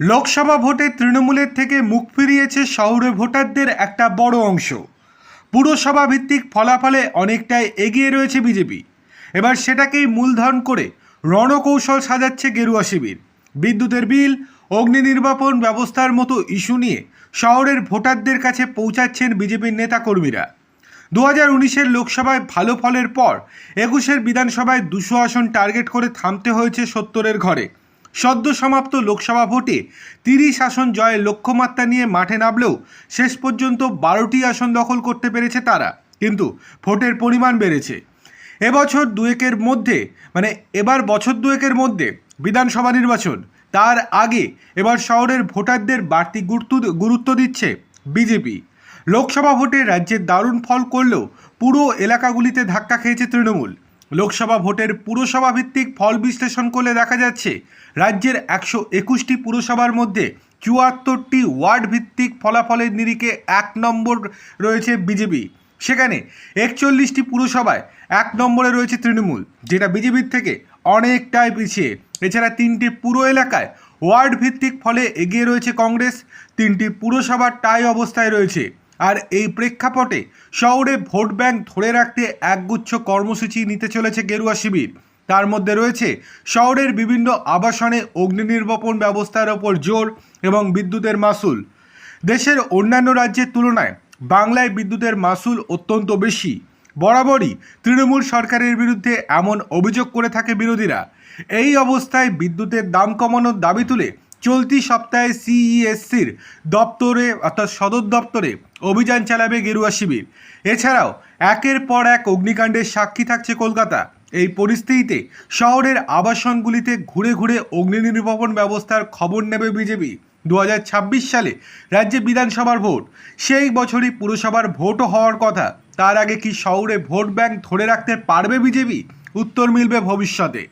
লোকসভা ভোটে তৃণমূলের থেকে মুখ ফিরিয়েছে শহরে ভোটারদের একটা বড় অংশ। পুরসভা ভিত্তিক ফলাফলে অনেকটাই এগিয়ে রয়েছে বিজেপি। এবার সেটাকেই মূলধন করে রণকৌশল সাজাচ্ছে গেরুয়া শিবির। বিদ্যুতের বিল, অগ্নি নির্বাপন ব্যবস্থার মতো ইস্যু নিয়ে শহরের ভোটারদের কাছে পৌঁছাচ্ছেন বিজেপির নেতাকর্মীরা। দু হাজার উনিশের লোকসভায় ভালো ফলের পর একুশের বিধানসভায় দুশো আসন টার্গেট করে থামতে হয়েছে সত্তরের ঘরে। সদ্য সমাপ্ত লোকসভা ভোটে তিরিশ আসন জয়ের লক্ষ্যমাত্রা নিয়ে মাঠে নামলেও শেষ পর্যন্ত বারোটি আসন দখল করতে পেরেছে তারা। কিন্তু ভোটের পরিমাণ বেড়েছে। এবছর দুয়েকের মধ্যে মানে এবার বছর দুয়েকের মধ্যে বিধানসভা নির্বাচন, তার আগে এবার শহরের ভোটারদের বাড়তি গুরুত্ব গুরুত্ব দিচ্ছে বিজেপি। লোকসভা ভোটে রাজ্যের দারুণ ফল করলেও পুরো এলাকাগুলিতে ধাক্কা খেয়েছে তৃণমূল। লোকসভা ভোটের পুরসভা ভিত্তিক ফল বিশ্লেষণ করলে দেখা যাচ্ছে, রাজ্যের একশো একুশটি পুরসভার মধ্যে চুয়াত্তরটি ওয়ার্ড ভিত্তিক ফলাফলের নিরিখে এক নম্বর রয়েছে বিজেপি। সেখানে একচল্লিশটি পুরসভায় এক নম্বরে রয়েছে তৃণমূল, যেটা বিজেপির থেকে অনেকটাই পিছিয়ে। এছাড়া তিনটি পুরো এলাকায় ওয়ার্ড ভিত্তিক ফলে এগিয়ে রয়েছে কংগ্রেস, তিনটি পুরসভার টাই অবস্থায় রয়েছে। আর এই প্রেক্ষাপটে শহরে ভোট ব্যাংক ধরে রাখতে একগুচ্ছ কর্মসূচি নিতে চলেছে গেরুয়া শিবির। তার মধ্যে রয়েছে শহরের বিভিন্ন আবাসনে অগ্নি নির্বাপন ব্যবস্থার ওপর জোর এবং বিদ্যুতের মাসুল। দেশের অন্যান্য রাজ্যের তুলনায় বাংলায় বিদ্যুতের মাসুল অত্যন্ত বেশি। বরাবরই তৃণমূল সরকারের বিরুদ্ধে এমন অভিযোগ করে থাকে বিরোধীরা। এই অবস্থায় বিদ্যুতের দাম কমানোর দাবি তুলে চলতি সপ্তাহে সিইএসসির দপ্তরে অর্থাৎ সদর দপ্তরে অভিযান চালাবে গেরুয়া শিবির। এছাড়াও একের পর এক অগ্নিকাণ্ডের সাক্ষী থাকছে কলকাতা। এই পরিস্থিতিতে শহরের আবাসনগুলিতে ঘুরে ঘুরে অগ্নি নির্বাপন ব্যবস্থার খবর নেবে বিজেপি। দু হাজার ছাব্বিশ সালে রাজ্যে বিধানসভার ভোট। সেই বছরই পুরসভার ভোটও হওয়ার কথা। তার আগে কি শহরে ভোট ব্যাংক ধরে রাখতে পারবে বিজেপি? উত্তর মিলবে ভবিষ্যতে।